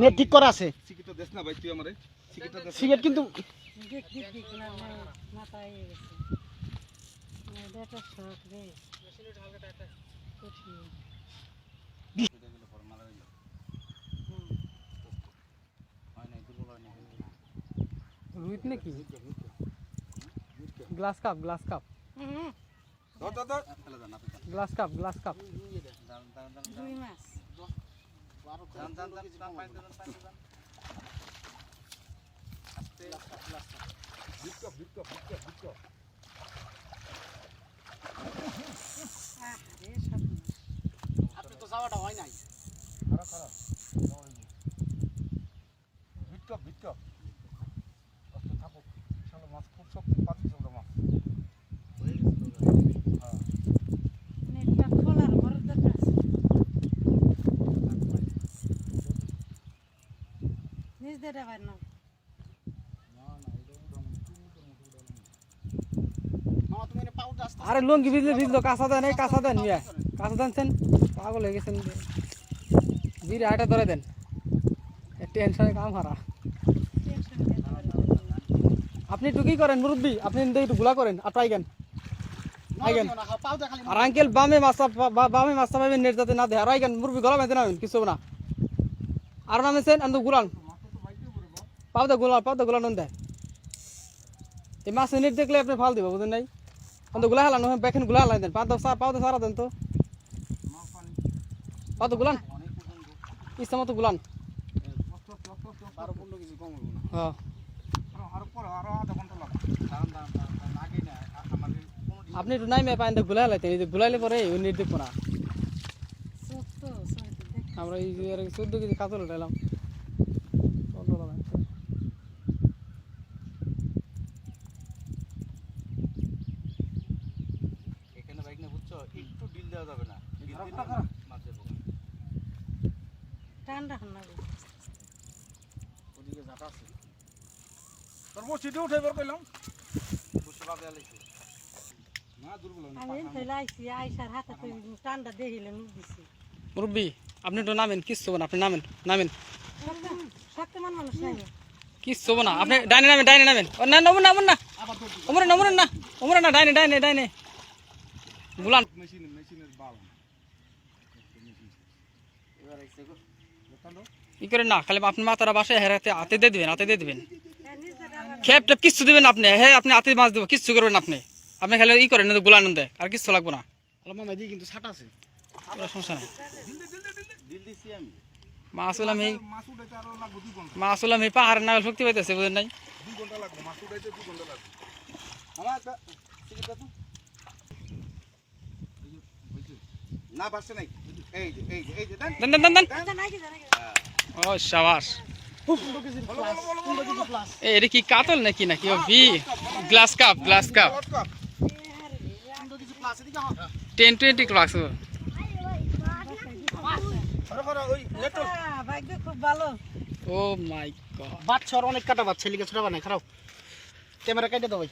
Net ঠিক করা আছে। সিগারেট কিন্তু হয়ে রুইত নাকি? Glass cup glass cup. আপনি গ্লাস কাপ গ্লাস কাপ। দুই মাস আপনি তো যাওয়াটা হয় নাই খারাপ খারাপ বিটকপ বিটকপ কষ্ট থাকুক ইনশাআল্লাহ মাছ খুব শক্তি পাচ্ছি আমরা মাছ হ্যাঁ নেটটা খোলার বড় দরকার আছে নিজ দিয়ে দেবার না আরে লুঙ্গি ভিজলে ভিজলো কাঁচা দেন এই কাঁচা দেন মিয়া কাঁচা দেনছেন পাগল হয়ে গেছেন বিরে আটা ধরে দেন টেনশনে কাম হারা আপনি একটু কি করেন মুরব্বী আপনি একটু গুলা করেন আর ট্রাইগেন আইগেন আর আঙ্কেল বামে বা- বামে মাছটা পাবেন নেট যাতে না দেয় আর আইগেন মুরব্বী গলা বেঁধে নামেন কিছু না আর নামেছেন আমি গুলান পাও দে গুলান পাও দে গুলান দেয় এই মাছ নেট দেখলে আপনি ফাল দিব বুঝেন নাই? আমি তো গুলা হেলান বেখেনগুলা হেলান দেন। তো পাও তো সারা দেন তো। তো গুলান? ইচ্ছা মতো গুলান। হ্যাঁ। আপনি একটু নাই মেয়ে পাইন তো গুলা হেলাইতেন এই যে গুলাইলে পরে ওই দেখব না। আমরা এই চোদ্দ কেজি কাতল উঠাইলাম। বুঝছ একটু ডিল দেওয়া যাবে না। ঠান্ডা ঠান্ডা ওদিকে আছে। তোর উঠে বের করলাম। বসে বাদে আলাইছে মুরব্বী আপনি একটু নামেন কিচ্ছু না আপনি নামেন নামেন। নাই। না। কিচ্ছু হব না আপনি ডাইনে নামেন ডাইনে নামেন। ও না নমুন নামুন না। ওমরে নমুন না ওমরে না ডাইনে ডাইনে ডাইনে। গুলান মেশিন মেশিনের ই করেন না, খালি আপনি মাথাটা বাসায় হেরাতে হাতে দিয়ে দিবেন, হাতে দিয়ে দিবেন। দিয়ে খেপ টেপ কিচ্ছু দিবেন আপনি হ্যাঁ আপনি হাতে মাছ দেবো, কিচ্ছু করবেন আপনি। আপনি খালি ই করেন গুলান দেয়, আর কিচ্ছু লাগবো না। মামা এদিকে কিন্তু ছাটা আছে সমস্যা নেই। আমি এই হলাম এই পাহাড়ের নাগাল শক্তি পাইতেছে, বুঝেন নাই? দুই ঘণ্টা লাগবে মাছ উঠাইতে ঘণ্টা লাগবে সিগারেট দাও তো। না বাসছে নাই। এই যে এই যে এই যে দেন। দেন দেন দেন দেন। নাই কি? ও সাবাস। এটা কাতল নাকি নাকি? ও V. Glass cup glass cup ten twenty class oh my God. বাচ্চার অনেক কাটা বাচ্চা লিখে ছোটা বানাই খারাপ। ক্যামেরা কেটে দাও ভাই।